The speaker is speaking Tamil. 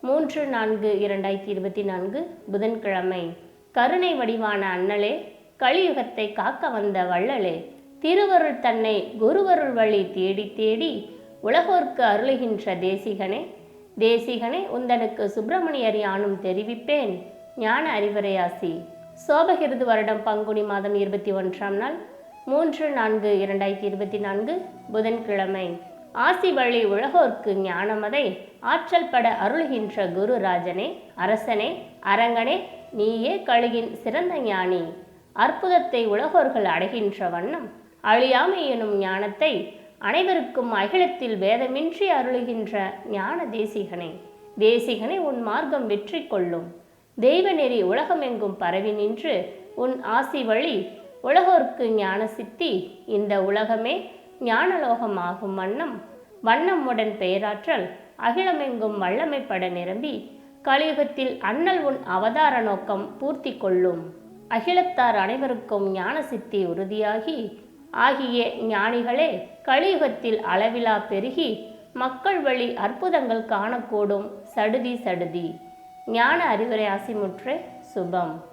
மூன்று நான்கு இரண்டாயிரத்தி இருபத்தி நான்கு புதன்கிழமை. கருணை வடிவான அண்ணலே கலியுகத்தை காக்க வந்த வள்ளலே திருவருள் தன்னை குருவருள் வழி தேடி தேடி உலகோர்க்கு அருளுகின்ற தேசிகனே தேசிகனே உந்தனுக்கு சுப்பிரமணியர் யானும் தெரிவிப்பேன் ஞான அறிவுரையாசி. சோபகிருது வருடம் பங்குனி மாதம் இருபத்தி ஒன்றாம் நாள் மூன்று நான்கு இரண்டாயிரத்தி இருபத்தி நான்கு புதன்கிழமை. ஆசி வழி உலகோர்க்கு ஞானமதை. ஆற்றல் பட அருள்கின்ற குருராஜனே அரசனே அரங்கனே நீயே கழுகின் சிறந்த ஞானி. அற்புதத்தை உலகோர்கள் அடைகின்ற வண்ணம் அழியாமை எனும் ஞானத்தை அனைவருக்கும் அகிலத்தில் வேதமின்றி அருளுகின்ற ஞான தேசிகனே. தேசிகனே உன் மார்க்கம் வெற்றி கொள்ளும். தெய்வ நெறி உலகமெங்கும் பரவி நின்று உன் ஆசி வழி உலகோர்க்கு ஞான சித்தி இந்த உலகமே ஞானலோகமாகும் வண்ணம். வண்ணமுடன் பெயராற்றல் அகிலமெங்கும் வல்லமைப்பட நிரம்பி கலியுகத்தில் அண்ணல் உன் அவதார நோக்கம் பூர்த்தி கொள்ளும். அகிலத்தார் அனைவருக்கும் ஞான சித்தி உறுதியாகி ஆகிய ஞானிகளே கலியுகத்தில் அளவிலா பெருகி மக்கள் வழி அற்புதங்கள் காணக்கூடும் சடுதி சடுதி. ஞான அறிவுரை ஆசிமுற்று சுபம்.